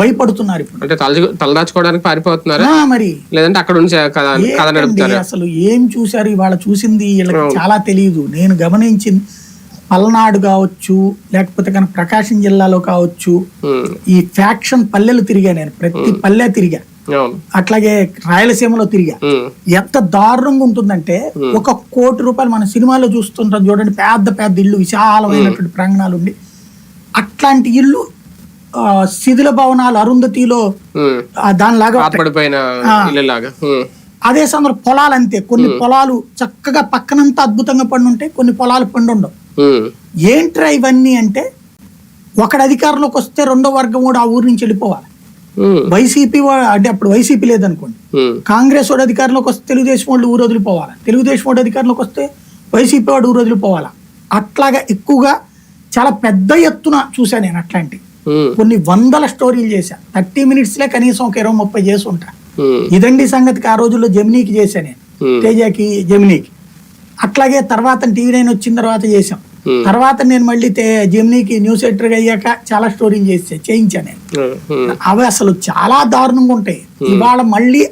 భయపడుతున్నారు ఇప్పుడు. అంటే తల తలదాచుకోవడానికి పారిపోతున్నారా? మరి. లేదంటే అక్కడ నడుపుతారా? అసలు ఏం చూశారు? ఇవాళ చూసింది వీళ్ళకి చాలా తెలియదు నేను గమనించింది పల్నాడు కావచ్చు లేకపోతే కనుక ప్రకాశం జిల్లాలో కావచ్చు ఈ ఫ్యాక్షన్ పల్లెలు తిరిగా నేను. ప్రతి పల్లె తిరిగా. అట్లాగే రాయలసీమలో తిరిగా. ఎంత దారుణంగా ఉంటుందంటే ఒక కోటి రూపాయలు మన సినిమాలో చూస్తుంటాం చూడండి పెద్ద పెద్ద ఇల్లు విశాలమైనటువంటి ప్రాంగణాలు ఉండి. అట్లాంటి ఇల్లు శిథిల భవనాలు అరుంధతిలో దానిలాగా అదే సమయంలో పొలాలు అంతే కొన్ని పొలాలు చక్కగా పక్కనంతా అద్భుతంగా పండు ఉంటాయి కొన్ని పొలాలు పండు ఉండవు ఉమ్, ఏంట్రా ఇవన్నీ అంటే ఒకడు అధికారంలోకి వస్తే రెండో వర్గం కూడా ఆ ఊరి నుంచి వెళ్ళిపోవాలి. వైసీపీ అంటే అప్పుడు వైసీపీ లేదనుకోండి. కాంగ్రెస్ వాడు అధికారంలోకి వస్తే తెలుగుదేశం వాళ్ళు ఊరు వదిలిపోవాలి. తెలుగుదేశం వాడు అధికారంలోకి వస్తే వైసీపీ వాడు ఊరు వదిలిపోవాలి? అట్లాగా ఎక్కువగా చాలా పెద్ద ఎత్తున చూశాను నేను అట్లాంటి ఉమ్, కొన్ని వందల స్టోరీలు చేశా. థర్టీ మినిట్స్లే కనీసం ఒక ఇరవై ముప్పై చేసి ఉంటా. ఉమ్, ఇదండి సంగతికి ఆ రోజుల్లో జమినీకి చేశా నేను. Hmm. తేజకి జమినీకి. అట్లాగే తర్వాత టీవీ నైన్ వచ్చిన తర్వాత చేశాం. Hmm. తర్వాత నేను మళ్ళీ జమినీకి న్యూస్ ఎడిటర్గా అయ్యాక చాలా స్టోరీలు చేసా చేయించా నేను. ఉమ్, ఉమ్. అవి అసలు చాలా దారుణంగా ఉంటాయి. ఇవాళ మళ్ళీ